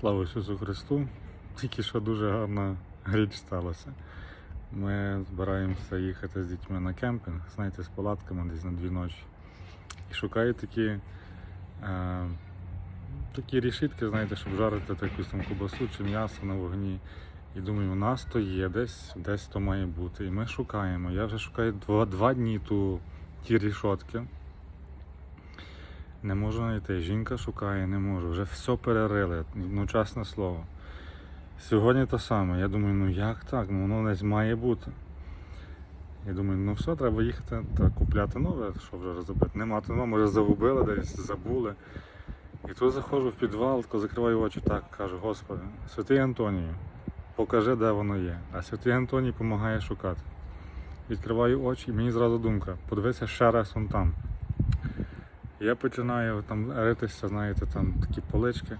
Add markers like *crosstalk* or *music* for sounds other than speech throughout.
Слава Ісусу Христу! Тільки що дуже гарна річ сталася. Ми збираємося їхати з дітьми на кемпінг, знаєте, з палатками десь на дві ночі. І шукаю такі, е, такі рішітки, знаєте, щоб жарити та якусь там кубасу чи м'ясо на вогні. І думаю, у нас то є, десь, десь то має бути. І ми шукаємо. Я вже шукаю два, два дні ту, ті рішотки. Не можу знайти. Жінка шукає, не можу. Вже все перерили. Ну, чесне слово. Сьогодні те саме. Я думаю, ну як так? Ну воно десь має бути. Я думаю, ну все, треба їхати та купляти нове, що вже розробити. Нема то, може загубили десь, забули. І тут заходжу в підвал, тако закриваю очі, так кажу, Господи, святий Антонію, покажи, де воно є. А святий Антоній допомагає шукати. Відкриваю очі, і мені зразу думка, подивися ще раз он там. Я починаю там ритися, знаєте, там такі полички.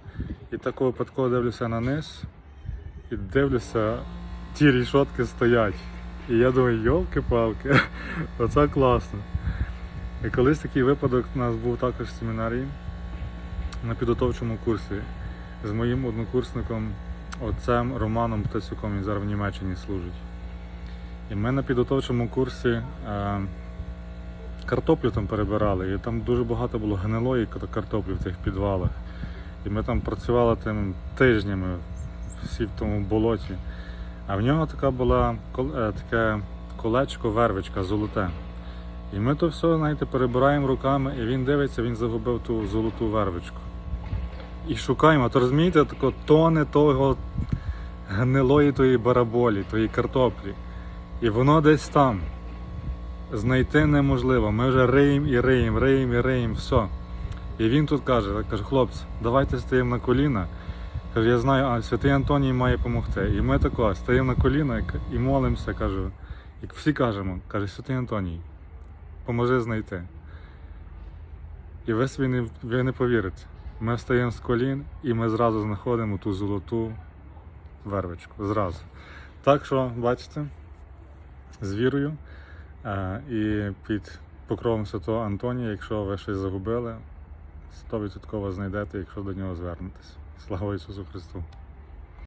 І так випадково дивлюся на низ і дивлюся, ті рішотки стоять. І я думаю, йолки-палки, *laughs* оце класно. І колись такий випадок у нас був також в семінарії на підготовчому курсі з моїм однокурсником, отцем Романом Птацюком, він зараз в Німеччині служить. І ми на підготовчому курсі е, картоплю там перебирали, і там дуже багато було гнилої картоплі в тих підвалах. І ми там працювали тим тижнями всі в тому болоті. А в нього така була е, таке колечко, вервичка золоте. І ми то все, знаєте, перебираємо руками, і він дивиться, він загубив ту золоту вервичку. І шукаємо, то розумієте, тако тони того гнилої тої бараболі, тої картоплі. І воно десь там. Знайти неможливо. Ми вже риємо і риємо, риємо і риємо, все. І він тут каже, каже, хлопці, давайте стоїмо на коліна. Каже, я знаю, а святий Антоній має допомогти. І ми тако стоїмо на коліна і молимося, кажу. І всі кажемо, каже, святий Антоній, поможи знайти. І ви собі не, ви не повірите. Ми стаємо з колін і ми зразу знаходимо ту золоту вервичку. Зразу. Так що, бачите, з вірою і під покровом Святого Антонія, якщо ви щось загубили, 100% знайдете, якщо до нього звернетесь. Слава Ісусу Христу!